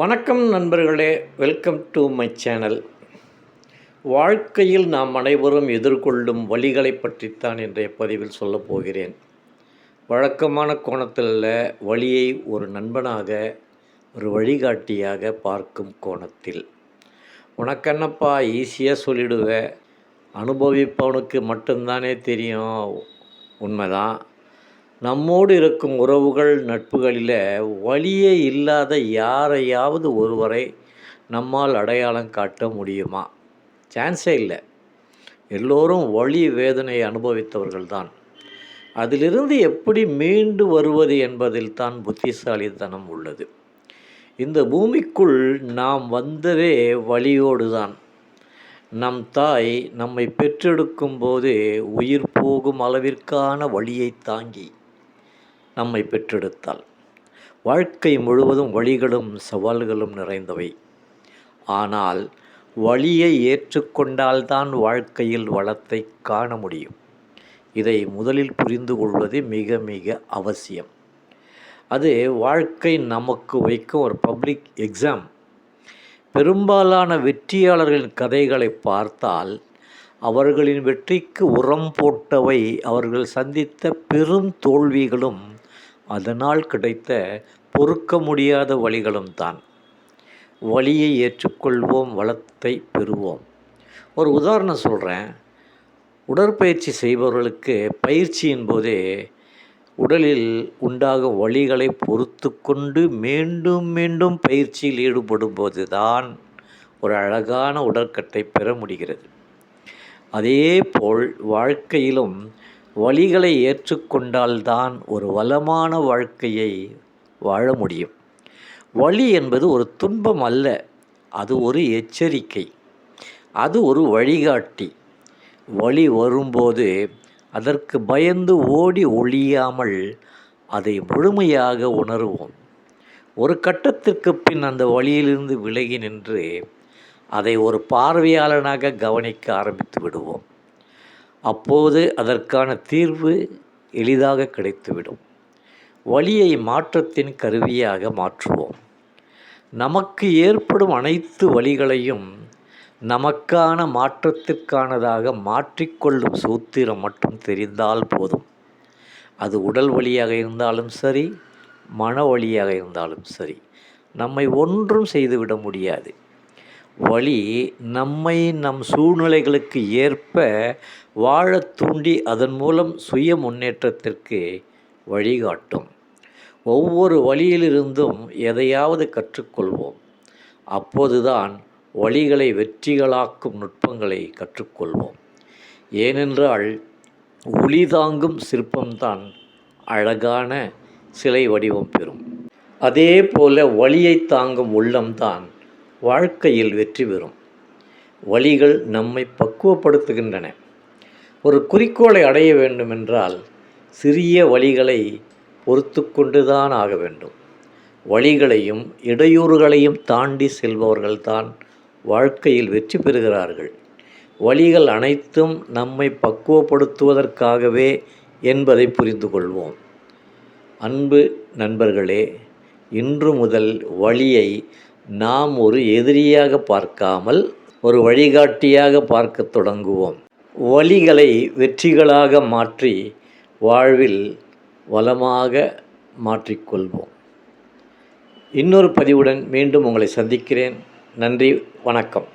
வணக்கம் நண்பர்களே welcome to my channel வாழ்க்கையில் நாம் அனைவரும் எதிர்கொள்ளும் வழிகளை பற்றித்தான் இன்றைய பதிவில் சொல்லப் போகிறேன். வழக்கமான கோணத்தில் வழியை ஒரு நண்பனாக ஒரு வழிகாட்டியாக பார்க்கும் கோணத்தில். உனக்கென்னப்பா ஈஸியாக சொல்லிடுவ? அனுபவிப்பவனுக்கு மட்டும்தானே தெரியும். உண்மைதான். நம்மோடு இருக்கும் உறவுகள் நட்புகளில் வழியே இல்லாத யாரையாவது ஒருவரை நம்மால் அடையாளம் காட்ட முடியுமா? சான்ஸே இல்லை. எல்லோரும் வழி வேதனை அனுபவித்தவர்கள்தான். அதிலிருந்து எப்படி மீண்டு வருவது என்பதில் தான் புத்திசாலித்தனம் உள்ளது. இந்த பூமிக்குள் நாம் வந்ததே வழியோடு தான் நம் தாய் நம்மை பெற்றெடுக்கும் போது உயிர் போகும் அளவிற்கான வழியை தாங்கி நம்மை பெற்றெடுத்தாள். வாழ்க்கை முழுவதும் வழிகளும் சவால்களும் நிறைந்தவை. ஆனால் வழியை ஏற்றுக்கொண்டால்தான் வாழ்க்கையில் வளத்தை காண முடியும். இதை முதலில் புரிந்து கொள்வது மிக மிக அவசியம். அது வாழ்க்கை நமக்கு வைக்கும் ஒரு பப்ளிக் எக்ஸாம். பெரும்பாலான வெற்றியாளர்களின் கதைகளை பார்த்தால் அவர்களின் வெற்றிக்கு உரம் போட்டவை அவர்கள் சந்தித்த பெரும் தோல்விகளும் அதனால் கிடைத்த பொறுக்க முடியாத வழிகளும் தான். வழியை ஏற்றுக்கொள்வோம் வளத்தை பெறுவோம். ஒரு உதாரணம் சொல்கிறேன் உடற்பயிற்சி செய்பவர்களுக்கு பயிற்சியின் போதே உடலில் உண்டாகும் வழிகளை பொறுத்து கொண்டு மீண்டும் மீண்டும் பயிற்சியில் ஈடுபடும் போது தான் ஒரு அழகான உடற்கட்டை பெற முடிகிறது. அதே போல் வாழ்க்கையிலும் வழிகளை ஏற்றுக்கொண்டால்தான் ஒரு வளமான வாழ்க்கையை வாழ முடியும். வழி என்பது ஒரு துன்பம் அல்ல அது ஒரு எச்சரிக்கை அது ஒரு வழிகாட்டி. வழி வரும்போது அதற்கு பயந்து ஓடி ஒழியாமல் அதை முழுமையாக உணருவோம். ஒரு கட்டத்திற்கு பின் அந்த வழியிலிருந்து விலகி நின்று அதை ஒரு பார்வையாளனாக கவனிக்க ஆரம்பித்து விடுவோம். அப்போது அதற்கான தீர்வு எளிதாக கிடைத்துவிடும். வழியை மாற்றத்தின் கருவியாக மாற்றுவோம். நமக்கு ஏற்படும் அனைத்து வழிகளையும் நமக்கான மாற்றத்திற்கானதாக மாற்றிக்கொள்ளும் சூத்திரம் மட்டும் தெரிந்தால் போதும். அது உடல் வழியாக இருந்தாலும் சரி மன வழியாக இருந்தாலும் சரி. நம்மை ஒன்றும் செய்துவிட முடியாது. வழி நம்மை நம் சூழ்நிலைகளுக்கு ஏற்ப வாழ தூண்டி அதன் மூலம் சுய முன்னேற்றத்திற்கு வழிகாட்டும். ஒவ்வொரு வழியிலிருந்தும் எதையாவது கற்றுக்கொள்வோம். அப்போதுதான் வழிகளை வெற்றிகளாக்கும் நுட்பங்களை கற்றுக்கொள்வோம். ஏனென்றால் ஒளி தாங்கும் சிற்பம்தான் அழகான சிலை வடிவம் பெறும். அதே போல வழியை தாங்கும் உள்ளம்தான் வாழ்க்கையில் வெற்றி பெறும். வழிகள் நம்மை பக்குவப்படுத்துகின்றன. ஒரு குறிக்கோளை அடைய வேண்டுமென்றால் சிறிய வழிகளை பொறுத்து கொண்டுதான் ஆக வேண்டும். வழிகளையும் இடையூறுகளையும் தாண்டி செல்பவர்கள்தான் வாழ்க்கையில் வெற்றி பெறுகிறார்கள். வழிகள் அனைத்தும் நம்மை பக்குவப்படுத்துவதற்காகவே என்பதை புரிந்து கொள்வோம். அன்பு நண்பர்களே இன்று முதல் வழியை நாம் ஒரு எதிரியாக பார்க்காமல் ஒரு வழிகாட்டியாக பார்க்க தொடங்குவோம். வழிகளை வெற்றிகளாக மாற்றி வாழ்வில் வளமாக மாற்றிக்கொள்வோம். இன்னொரு பதிவுடன் மீண்டும் உங்களை சந்திக்கிறேன். நன்றி வணக்கம்.